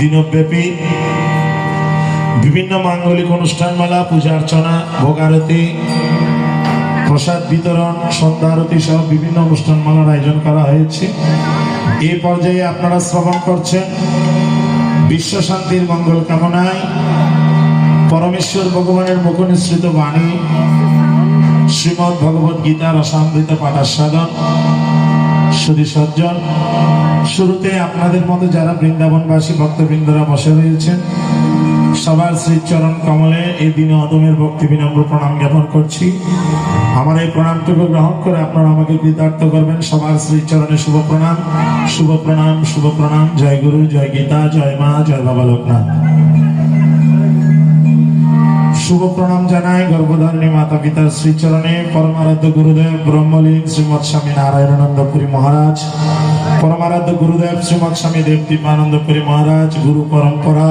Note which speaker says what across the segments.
Speaker 1: দিনব্যাপী বিভিন্ন মাঙ্গলিক অনুষ্ঠানমালা, পূজা অর্চনা ভোগারতি প্রসাদ বিতরণ, সন্ধ্যা আরতি সহ বিভিন্ন অনুষ্ঠানমালার আয়োজন করা হয়েছে। এই পর্যায়ে আপনারা শ্রবণ করছেন, বিশ্ব শান্তির মঙ্গল কামনায় পরমেশ্বর ভগবানের মুখ নিঃসৃত বাণী শ্রীমৎ ভগবত গীতার অসামৃত পাঠাস্বাদন শুধু সজ্জন শুরুতে আপনাদের মতো যারা বৃন্দাবনবাসী, ভক্তবৃন্দরা বসে রয়েছেন, সবার শ্রীচরণ কমলে এই দিনে অদমের ভক্তি বিনম্র প্রণাম জ্ঞাপন করছি। আমার এই প্রণামটুকু গ্রহণ করে আপনারা আমাকে কৃতার্থ করবেন। সবার শ্রীচরণে শুভ প্রণাম শুভ প্রণাম শুভ প্রণাম। জয় গুরু, জয় গীতা, জয় মা, জয় বাবা লোকনাথ। শুভ প্রণাম জানাই গর্ভধারিণী মাতা পিতার শ্রীচরণে পরমারাধ্য গুরুদেব ব্রহ্মলীন শ্রীমৎ স্বামী নারায়ণানন্দপুরী মহারাজ, পরমারাধ্য গুরুদেব শ্রীমৎ স্বামী দেবদীপানন্দপুরী মহারাজ, গুরু পরম্পরা।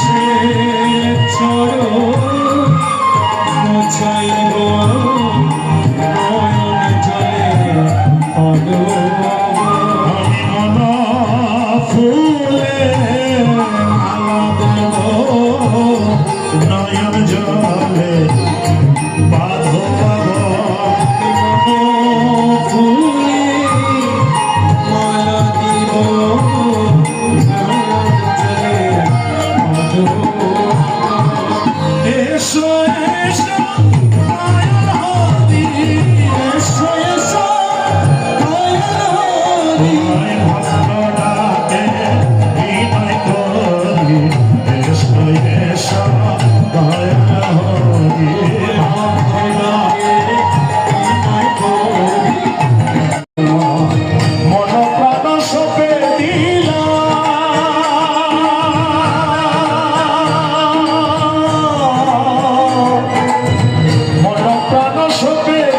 Speaker 1: শ্রী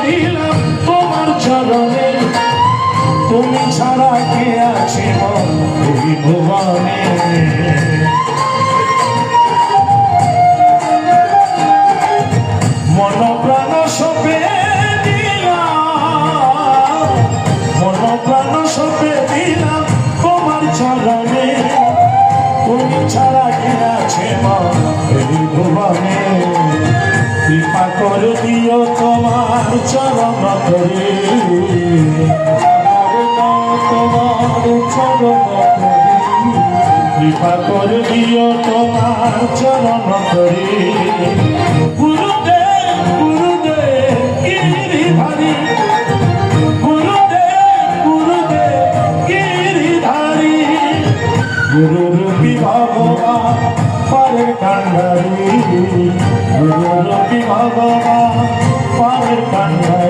Speaker 1: দিলাম তোমার চরণে। তুমি ছাড়া কে আছে চরণ ধরে তোমার ধরে কৃপা করে দিও তোমার চরণ ধরে গুরুদেব গুরুদেব গিরিধারী গুরুদেব গুরুদেব গিরিধারী গুরুরূপী ভগবান পরে কান্ডারি গুরুরূপী ভগবান পরে কান্ডারি